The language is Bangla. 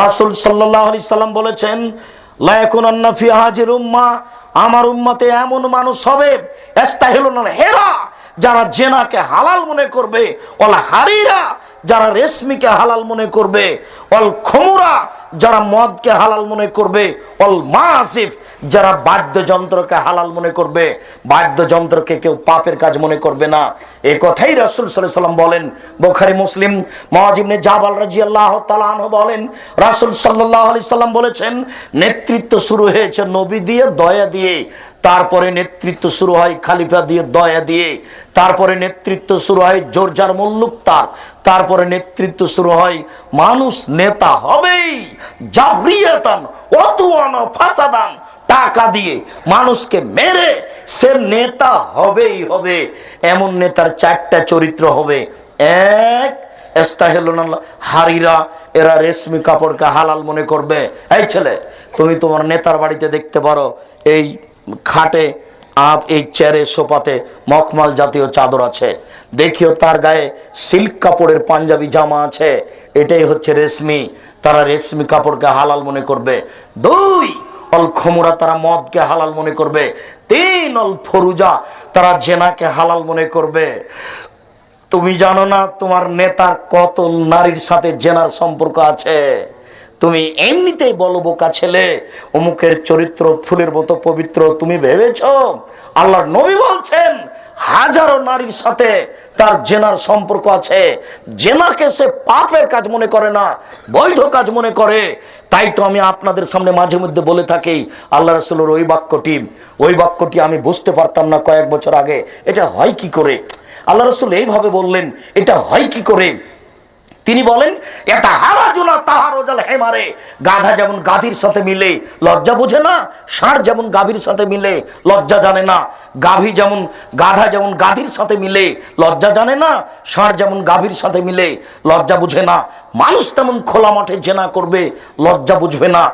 রাসুল সাল্লাহ আলি সাল্লাম বলেছেন লায়াকুনান্না ফি হাজির আমার উম্মাতে এমন মানুষ হবে হেরা, যারা জেনাকে হালাল মনে করবে অল হারিরা, যারা রেশমিকে হালাল মনে করবে অল খমুরা, যারা মদকে হালাল মনে করবে অল মাসিফ যারা বাদ্যযন্ত্রকে হালাল মনে করবে, বাদ্যযন্ত্রকে কেউ পাপের কাজ মনে করবে না। এ কথাই রসুল সাল্লাম বলেন। বোখারি, মুসলিম মহাজিবনে জাবাল রাজি আল্লাহ তালাহ বলেন, রাসুল সাল্লাহ আলি সাল্লাম বলেছেন, নেতৃত্ব শুরু হয়েছে নবী দিয়ে, দয়া দিয়ে। তারপরে নেতৃত্ব শুরু হয় খালিফা দিয়ে, দয়া দিয়ে। তারপরে নেতৃত্ব শুরু হয় জোরজার মুল্লুক তার। তারপরে নেতৃত্ব শুরু হয় মানুষ নেতা হবেই। জাবরিয়াতান অতুয়ান ফাসাদান। টাকা দিয়ে মানুষকে মেরে সে নেতা হবেই হবে। এমন নেতার চারটা চরিত্র হবে। এক হারিরা, এরা রেশমি কাপড়কে হালাল মনে করবে। এই ছেলে, তুমি তোমার নেতার বাড়িতে দেখতে পারো, এই খাটে, আপ এই চেয়ারে সোপাতে মখমাল জাতীয় চাদর আছে। দেখিও তার গায়ে সিল্ক কাপড়ের পাঞ্জাবি জামা আছে। এটাই হচ্ছে রেশমি। তারা রেশমি কাপড়কে হালাল মনে করবে। দুই অল খমুরা তারা মদকে হালাল মনে করবে। তিন অল ফরুজা তারা জেনাকে হালাল মনে করবে। তুমি জানো না তোমার নেতার কত নারীর সাথে জেনার সম্পর্ক আছে? তুমি এমনিতেই বলো বোকা ছেলে, অমুকের চরিত্র ফুলের মতো পবিত্র, তুমি ভেবেছ? আল্লাহর নবী বলছেন হাজারো নারীর সাথে তার জেনার সম্পর্ক আছে। জেনাকে সে পাপের কাজ মনে করে না, বৈধ কাজ মনে করে। তাই তো আমি আপনাদের সামনে মাঝে মধ্যে বলে থাকি, আল্লাহ রসুলের ওই বাক্যটি ওই বাক্যটি আমি বুঝতে পারতাম না কয়েক বছর আগে। এটা হয় কি করে? আল্লাহ রসুল এইভাবে বললেন, এটা হয় কি করে? তিনি বলেন এটা হারাজুনা তাহারোজাল মারে, গাধা যেমন গাধির সাথে মিলে, লজ্জা বুঝে না? ষাঁড় যেমন গাভীর সাথে মিলে, লজ্জা জানে না? গাভী যেমন, গাধা যেমন গাধির সাথে মিলে, লজ্জা জানে না? ষাঁড় যেমন গাভীর সাথে মিলে, লজ্জা বুঝে না? মানুষ তেমন খোলা মাঠে জেনা করবে, লজ্জা বুঝবে না।